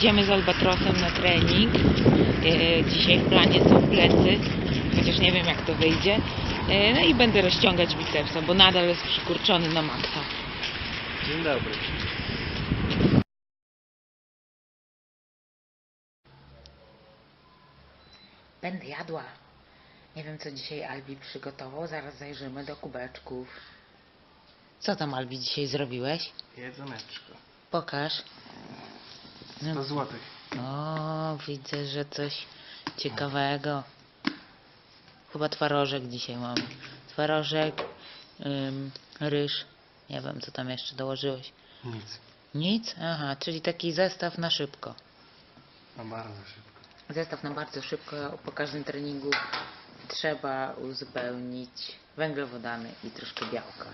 Idziemy z Albatrosem na trening. E, Dzisiaj w planie są plecy, chociaż nie wiem jak to wyjdzie. E, No i będę rozciągać bicepsa, bo nadal jest przykurczony na maksa. Dzień dobry. Będę jadła. Nie wiem co dzisiaj Albi przygotował, zaraz zajrzymy do kubeczków. Co tam Albi dzisiaj zrobiłeś? Jedzoneczko. Pokaż. 100 złotych. O, widzę, że coś ciekawego. Chyba twarożek dzisiaj mamy. Twarożek, ym, ryż. Nie wiem, co tam jeszcze dołożyłeś. Nic. Nic? Aha, czyli taki zestaw na szybko. No bardzo szybko. Zestaw na bardzo szybko. Po każdym treningu trzeba uzupełnić węglowodany i troszkę białka.